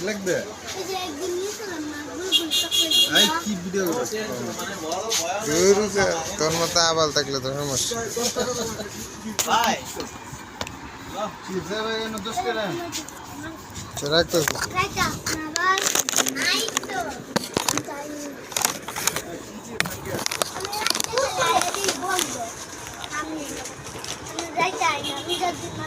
লাগবে তোর মতো আবাল থাকলে তো সমস্যা রাখতো আমি যদি না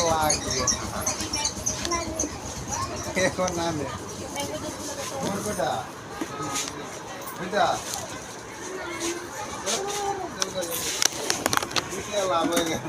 লাগবে এখন না মোর লাভ হয়ে গেল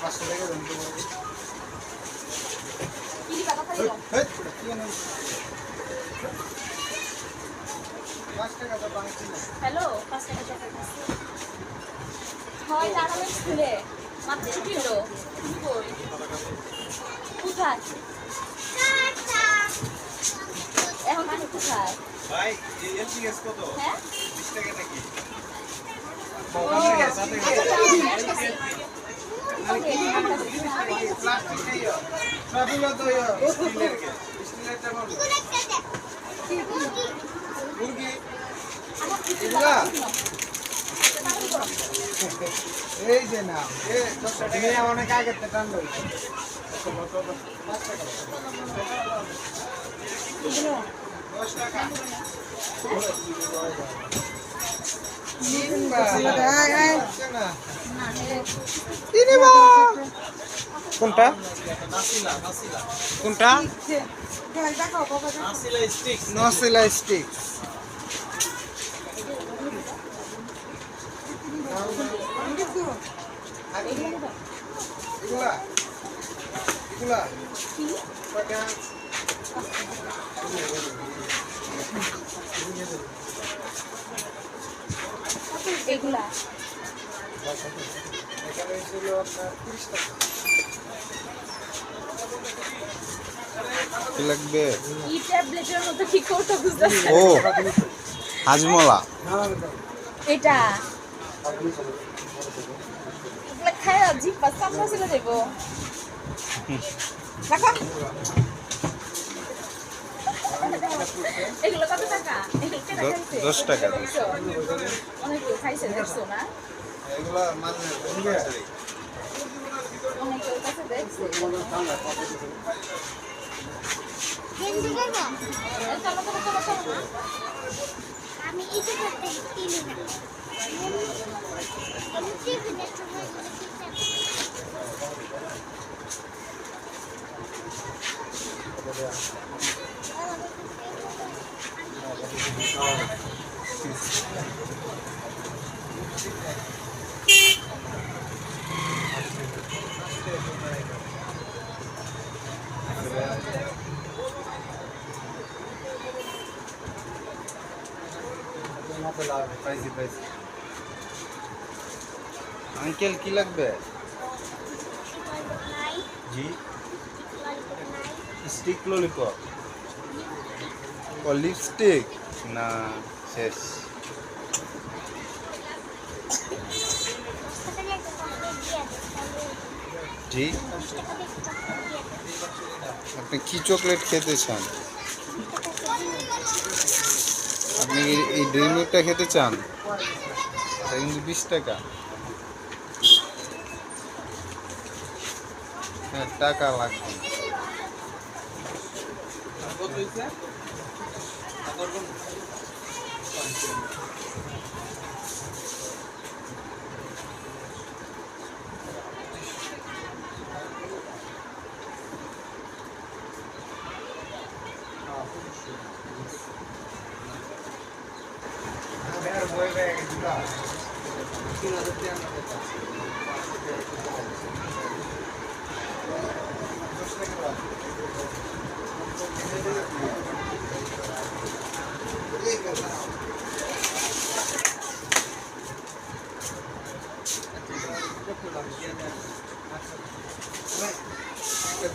পাঁচশো টাকা দেন তো বাবু। হেই, হেই, কি আনন্দ? পাঁচ টাকা তো বাংছি না হ্যালো পাঁচ টাকা আছে হয় দাঁড়ানো স্কুলে। মাত্র ছুটি হলো। তুমি কই? কোথায়? এখন তুমি কোথায়? ভাই এলপিএস কত? হ্যাঁ? বিশ টাকা নাকি? আচ্ছা, আসতেছি। ওকে, আমি আসতেছি। প্লাস্টিক নেই মুরগি। এই যে না অনেক আগে টান টাকা কোনটা? কোনটা? নাসিলা স্টিক? এগুলা? এখানে ছিল আপনার তিরিশ টাকা কি লাগবে? ই ট্যাবলেটের মতো কি করতে বুঝতেছি ও হাজমলা। এটা। এগুলা খায় ছিল দেবো কত টাকা? দশ টাকা। অনেক খাইছে দেখছ না? আমি ইচ্ছে করতে কিনি না আমি টিফিনের সময় করে কিনতে পাইছি পাইছি আঙ্কেল কি লাগবে? জি। স্টিক ললিপপ ও লিপস্টিক না শেষ। জি। আপনি কি চকলেট খেতে চান? আপনি এই- ড্রিম মিল্কটা খেতে চান এটা কিন্তু বিশ টাকা। হ্যাঁ টাকা লাগবে।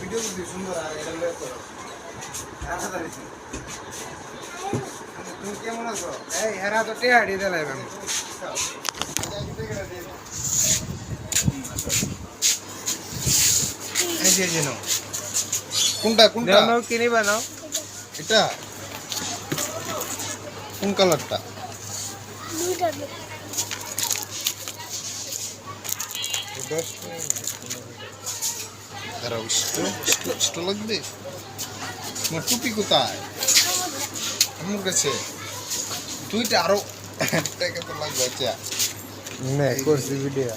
ভিডিও করবি সুন্দর আর এটা লয়ে করো রাখা দাঁড়িয়েছি তুমি কেমন আছো? এই হেরা তো টেহাড়ি দিলাই আমি এই যে জিনো কোনটা কোনটা? দেও কিনিবা নাও এটা? কোন কালারটা? দুইটা দে। দাঁড়াও স্টো স্টো স্টো লাগবে? তোমার টুপি কোথায়? আমার কাছে দুইটা আরও। টাকা তো লাগবে আচ্ছা। নে করছি ভিডিও